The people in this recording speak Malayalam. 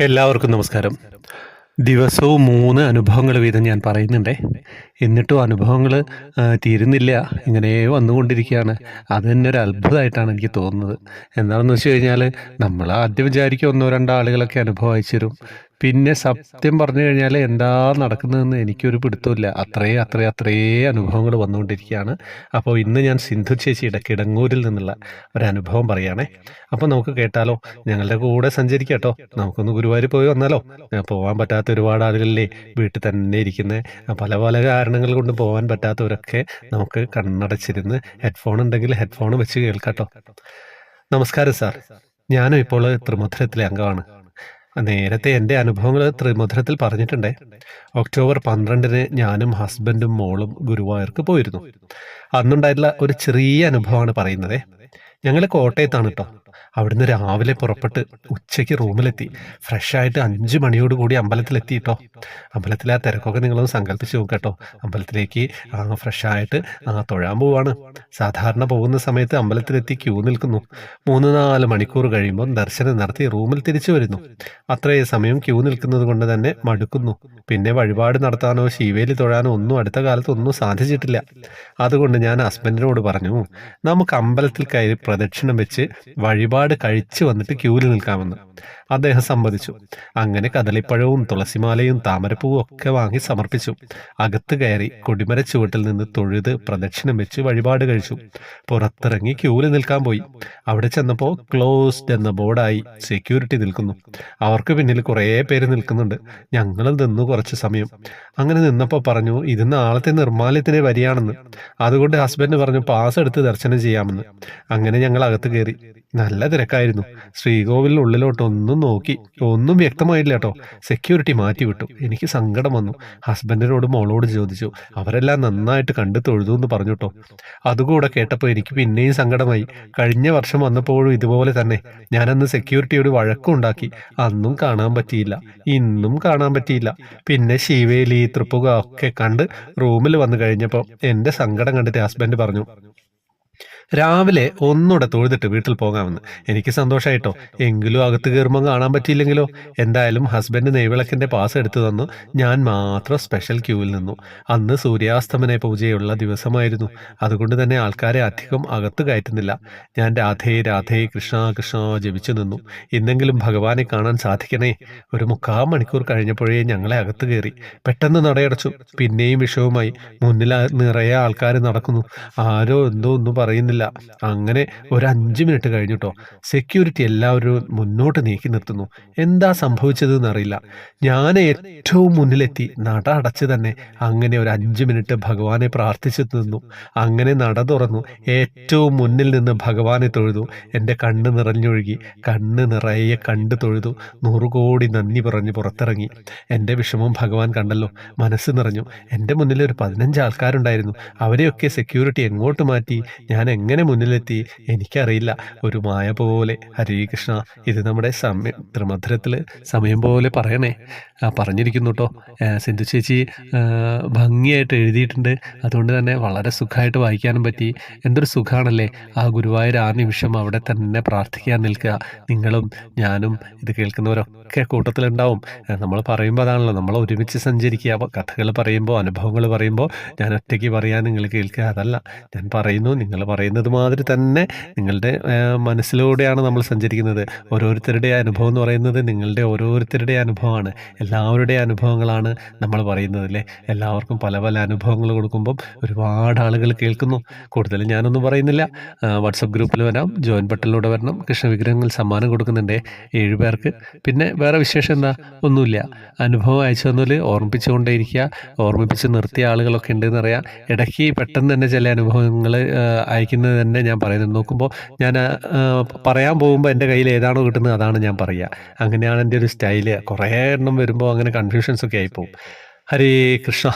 എല്ലാവർക്കും നമസ്കാരം. ദിവസവും മൂന്ന് അനുഭവങ്ങൾ വീതം ഞാൻ പറയുന്നുണ്ടേ. എന്നിട്ടും അനുഭവങ്ങൾ തീരുന്നില്ല. ഇങ്ങനെ വന്നുകൊണ്ടിരിക്കുകയാണ്. അത് തന്നെ ഒരു അത്ഭുതമായിട്ടാണ് എനിക്ക് തോന്നുന്നത്. എന്താണെന്ന് വെച്ച് കഴിഞ്ഞാൽ നമ്മൾ ആദ്യം വിചാരിക്കും ഒന്നോ രണ്ടോ ആളുകളൊക്കെ അനുഭവം അയച്ചു തരും പിന്നെ സത്യം പറഞ്ഞു കഴിഞ്ഞാൽ എന്താ നടക്കുന്നതെന്ന് എനിക്കൊരു പിടുത്തമില്ല അത്രേ അത്രേ അത്രേ അനുഭവങ്ങൾ വന്നുകൊണ്ടിരിക്കുകയാണ്. അപ്പോൾ ഇന്ന് ഞാൻ സിന്ധു ചേച്ചിയുടെ കിടങ്ങൂരിൽ നിന്നുള്ള ഒരു അനുഭവം പറയുകയാണേ. അപ്പോൾ നമുക്ക് കേട്ടാലോ? ഞങ്ങളുടെ കൂടെ സഞ്ചരിക്കാം നമുക്കൊന്ന് ഗുരുവായൂർ പോയി വന്നാലോ? പോകാൻ പറ്റാത്ത ഒരുപാട് ആളുകളില്ലേ വീട്ടിൽ തന്നെ ഇരിക്കുന്ന. പല പല കാരണങ്ങൾ കൊണ്ട് പോകാൻ പറ്റാത്തവരൊക്കെ നമുക്ക് കണ്ണടച്ചിരുന്ന് ഹെഡ്ഫോൺ ഉണ്ടെങ്കിൽ ഹെഡ്ഫോൺ വെച്ച് കേൾക്കാട്ടോ നമസ്കാരം സാർ. ഞാനും ഇപ്പോൾ ത്രിമുദ്രത്തിലെ അംഗമാണ്. നേരത്തെ എന്റെ അനുഭവങ്ങൾ ത്രിമുദ്രത്തിൽ പറഞ്ഞിട്ടുണ്ടേ. ഒക്ടോബർ പന്ത്രണ്ടിന് ഞാനും ഹസ്ബൻഡും മോളും ഗുരുവായൂർക്ക് പോയിരുന്നു. അന്നുണ്ടായിട്ടുള്ള ഒരു ചെറിയ അനുഭവമാണ് പറയുന്നത്. ഞങ്ങൾ കോട്ടയത്താണ് കേട്ടോ. അവിടുന്ന് രാവിലെ പുറപ്പെട്ട് ഉച്ചയ്ക്ക് റൂമിലെത്തി. ഫ്രഷ് ആയിട്ട് അഞ്ച് മണിയോട് കൂടി അമ്പലത്തിലെത്തി കേട്ടോ അമ്പലത്തിലെ ആ തിരക്കൊക്കെ നിങ്ങളൊന്ന് സങ്കല്പിച്ച് നോക്കുക കേട്ടോ. അമ്പലത്തിലേക്ക് ഫ്രഷ് ആയിട്ട് തൊഴാൻ പോവാണ്. സാധാരണ പോകുന്ന സമയത്ത് അമ്പലത്തിലെത്തി ക്യൂ നിൽക്കുന്നു. മൂന്ന് നാല് മണിക്കൂർ കഴിയുമ്പോൾ ദർശനം നടത്തി റൂമിൽ തിരിച്ചു വരുന്നു. അത്രയും സമയം ക്യൂ നിൽക്കുന്നത് കൊണ്ട് തന്നെ മടുക്കുന്നു. പിന്നെ വഴിപാട് നടത്താനോ ശിവേലി തൊഴാനോ ഒന്നും അടുത്ത കാലത്ത് ഒന്നും സാധിച്ചിട്ടില്ല. അതുകൊണ്ട് ഞാൻ ഹസ്ബൻഡിനോട് പറഞ്ഞു നമുക്ക് അമ്പലത്തിൽ കയറി പ്രദക്ഷിണം വെച്ച് വഴിപാട് കഴിച്ചു വന്നിട്ട് ക്യൂവിൽ നിൽക്കാമെന്ന്. അദ്ദേഹം സമ്മതിച്ചു. അങ്ങനെ കദളിപ്പഴവും തുളസിമാലയും താമരപ്പൂവും ഒക്കെ വാങ്ങി സമർപ്പിച്ചു. അകത്ത് കയറി കൊടിമര ചുവട്ടിൽ നിന്ന് തൊഴുത് പ്രദക്ഷിണം വെച്ച് വഴിപാട് കഴിച്ചു. പുറത്തിറങ്ങി ക്യൂവിൽ നിൽക്കാൻ പോയി. അവിടെ ചെന്നപ്പോൾ ക്ലോസ്ഡ് എന്ന ബോർഡായി സെക്യൂരിറ്റി നിൽക്കുന്നു. അവർക്ക് പിന്നിൽ കുറേ പേര് നിൽക്കുന്നുണ്ട്. ഞങ്ങളും നിന്ന് നിന്നു കുറച്ച് സമയം. അങ്ങനെ നിന്നപ്പോൾ പറഞ്ഞു ഇത് നാളത്തെ നിർമ്മാല്യത്തിന് വരികയാണെന്ന് അതുകൊണ്ട് ഹസ്ബൻഡ് പറഞ്ഞു പാസ് എടുത്ത് ദർശനം ചെയ്യാമെന്ന്. അങ്ങനെ ഞങ്ങൾ അകത്ത് കയറി. നല്ല തിരക്കായിരുന്നു. ശ്രീകോവിലിനുള്ളിലോട്ട് ഒന്നും നോക്കി. ഒന്നും വ്യക്തമായില്ല കേട്ടോ. സെക്യൂരിറ്റി മാറ്റി വിട്ടു എനിക്ക് സങ്കടം വന്നു. ഹസ്ബൻഡിനോട് മോളോട് ചോദിച്ചു അവരെല്ലാം നന്നായിട്ട് കണ്ടു തൊഴുതു എന്ന് പറഞ്ഞു കേട്ടോ. അതുകൂടെ കേട്ടപ്പോൾ എനിക്ക് പിന്നെയും സങ്കടമായി. കഴിഞ്ഞ വർഷം വന്നപ്പോഴും ഇതുപോലെ തന്നെ. ഞാനന്ന് സെക്യൂരിറ്റിയോട് വഴക്കുണ്ടാക്കി. അന്നും കാണാൻ പറ്റിയില്ല. ഇന്നും കാണാൻ പറ്റിയില്ല. പിന്നെ ശിവേലി തൃപ്പുക ഒക്കെ കണ്ട് റൂമിൽ വന്നു കഴിഞ്ഞപ്പോൾ എന്റെ സങ്കടം കണ്ടിട്ട് ഹസ്ബൻഡ് പറഞ്ഞു രാവിലെ ഒന്നുകൂടെ തൊഴുതിട്ട് വീട്ടിൽ പോകാമെന്ന്. എനിക്ക് സന്തോഷമായിട്ടോ എങ്കിലും അകത്ത് കയറുമ്പോൾ കാണാൻ പറ്റിയില്ലെങ്കിലോ? എന്തായാലും ഹസ്ബൻഡ് നെയ്വിളക്കിന്റെ പാസ് എടുത്തു തന്നു. ഞാൻ മാത്രം സ്പെഷ്യൽ ക്യൂവിൽ നിന്നു. അന്ന് സൂര്യാസ്തമന പൂജയുള്ള ദിവസമായിരുന്നു. അതുകൊണ്ട് തന്നെ ആൾക്കാരെ അധികം അകത്ത് കയറ്റുന്നില്ല. ഞാൻ രാധേ രാധേ കൃഷ്ണ കൃഷ്ണ ജപിച്ചു നിന്നു. ഇന്നെങ്കിലും ഭഗവാനെ കാണാൻ സാധിക്കണേ. ഒരു മുക്കാൽ മണിക്കൂർ കഴിഞ്ഞപ്പോഴേ ഞങ്ങളെ അകത്ത് കയറി. പെട്ടെന്ന് നടയടച്ചു. പിന്നെയും വിഷവുമായി. മുന്നിൽ നിറയെ ആൾക്കാർ നടക്കുന്നു. ആരോ എന്തോ ഒന്നും പറയുന്നില്ല. അങ്ങനെ ഒരു അഞ്ച് മിനിറ്റ് കഴിഞ്ഞിട്ടോ സെക്യൂരിറ്റി എല്ലാവരും മുന്നോട്ട് നീക്കി നിർത്തുന്നു. എന്താ സംഭവിച്ചതെന്ന് അറിയില്ല. ഞാൻ ഏറ്റവും മുന്നിലെത്തി. നട അടച്ച് തന്നെ അങ്ങനെ ഒരു അഞ്ച് മിനിറ്റ് ഭഗവാനെ പ്രാർത്ഥിച്ചു നിന്നു. അങ്ങനെ നട തുറന്നു. ഏറ്റവും മുന്നിൽ നിന്ന് ഭഗവാനെ തൊഴുതു. എന്റെ കണ്ണ് നിറഞ്ഞൊഴുകി. കണ്ണ് നിറയെ കണ്ട് തൊഴുതു. നൂറുകോടി നന്ദി പറഞ്ഞ് പുറത്തിറങ്ങി. എന്റെ വിഷമം ഭഗവാൻ കണ്ടല്ലോ. മനസ്സ് നിറഞ്ഞു. എന്റെ മുന്നിൽ ഒരു പതിനഞ്ച് ആൾക്കാരുണ്ടായിരുന്നു. അവരെയൊക്കെ സെക്യൂരിറ്റി എങ്ങോട്ട് മാറ്റി? ഞാൻ എങ്ങനെ മുന്നിലെത്തി? എനിക്കറിയില്ല. ഒരു മായ പോലെ. ഹരേ കൃഷ്ണ ഇത് നമ്മുടെ സമയം ത്രിമധുരത്തിൽ സമയം പോലെ പറയണേ. പറഞ്ഞിരിക്കുന്നു കേട്ടോ സിന്ധു ചേച്ചി ഭംഗിയായിട്ട് എഴുതിയിട്ടുണ്ട്. അതുകൊണ്ട് തന്നെ വളരെ സുഖമായിട്ട് വായിക്കാനും പറ്റി. എന്തൊരു സുഖമാണല്ലേ ആ ഗുരുവായൂർ ആ നിമിഷം അവിടെ തന്നെ പ്രാർത്ഥിക്കാൻ നിൽക്കുക. നിങ്ങളും ഞാനും ഇത് കേൾക്കുന്നവരൊക്കെ കൂട്ടത്തിലുണ്ടാവും. നമ്മൾ പറയുമ്പോൾ അതാണല്ലോ. നമ്മൾ ഒരുമിച്ച് സഞ്ചരിക്കുക. കഥകൾ പറയുമ്പോൾ അനുഭവങ്ങൾ പറയുമ്പോൾ ഞാൻ ഒറ്റയ്ക്ക് പറയാൻ നിങ്ങൾ കേൾക്കുക. അതല്ല. ഞാൻ പറയുന്നു നിങ്ങൾ പറയുന്നത് മാതിരി തന്നെ നിങ്ങളുടെ മനസ്സിലൂടെയാണ് നമ്മൾ സഞ്ചരിക്കുന്നത്. ഓരോരുത്തരുടെ അനുഭവം എന്ന് പറയുന്നത് നിങ്ങളുടെ ഓരോരുത്തരുടെ അനുഭവമാണ്. എല്ലാവരുടെ അനുഭവങ്ങളാണ് നമ്മൾ പറയുന്നത് അല്ലേ? എല്ലാവർക്കും പല പല അനുഭവങ്ങൾ കൊടുക്കുമ്പം ഒരുപാട് ആളുകൾ കേൾക്കുന്നു. കൂടുതലും ഞാനൊന്നും പറയുന്നില്ല. വാട്സപ്പ് ഗ്രൂപ്പിൽ വരാം. ജോയിൻ ബട്ടണിലൂടെ വരണം. കൃഷ്ണവിഗ്രഹങ്ങൾ സമ്മാനം കൊടുക്കുന്നുണ്ട് ഏഴ് പേർക്ക്. പിന്നെ വേറെ വിശേഷം എന്താ? ഒന്നുമില്ല. അനുഭവം അയച്ചു തന്നാൽ ഓർമ്മിപ്പിച്ചുകൊണ്ടേയിരിക്കുക. ഓർമ്മിപ്പിച്ച് നിർത്തിയ ആളുകളൊക്കെ ഉണ്ടെന്ന് അറിയാം ഇടയ്ക്ക് പെട്ടെന്ന് തന്നെ ചില അനുഭവങ്ങൾ അയക്കുന്നത് തന്നെ ഞാൻ പറയുന്നത്. നോക്കുമ്പോൾ ഞാൻ പറയാൻ പോകുമ്പോൾ എന്റെ കയ്യിൽ ഏതാണോ കിട്ടുന്നത് അതാണ് ഞാൻ പറയുക. അങ്ങനെയാണ് എന്റെ ഒരു സ്റ്റൈൽ. കുറേ എണ്ണം വരുമ്പോൾ അങ്ങനെ കൺഫ്യൂഷൻസ് ഒക്കെ ആയിപ്പോവും ഹരേ കൃഷ്ണ.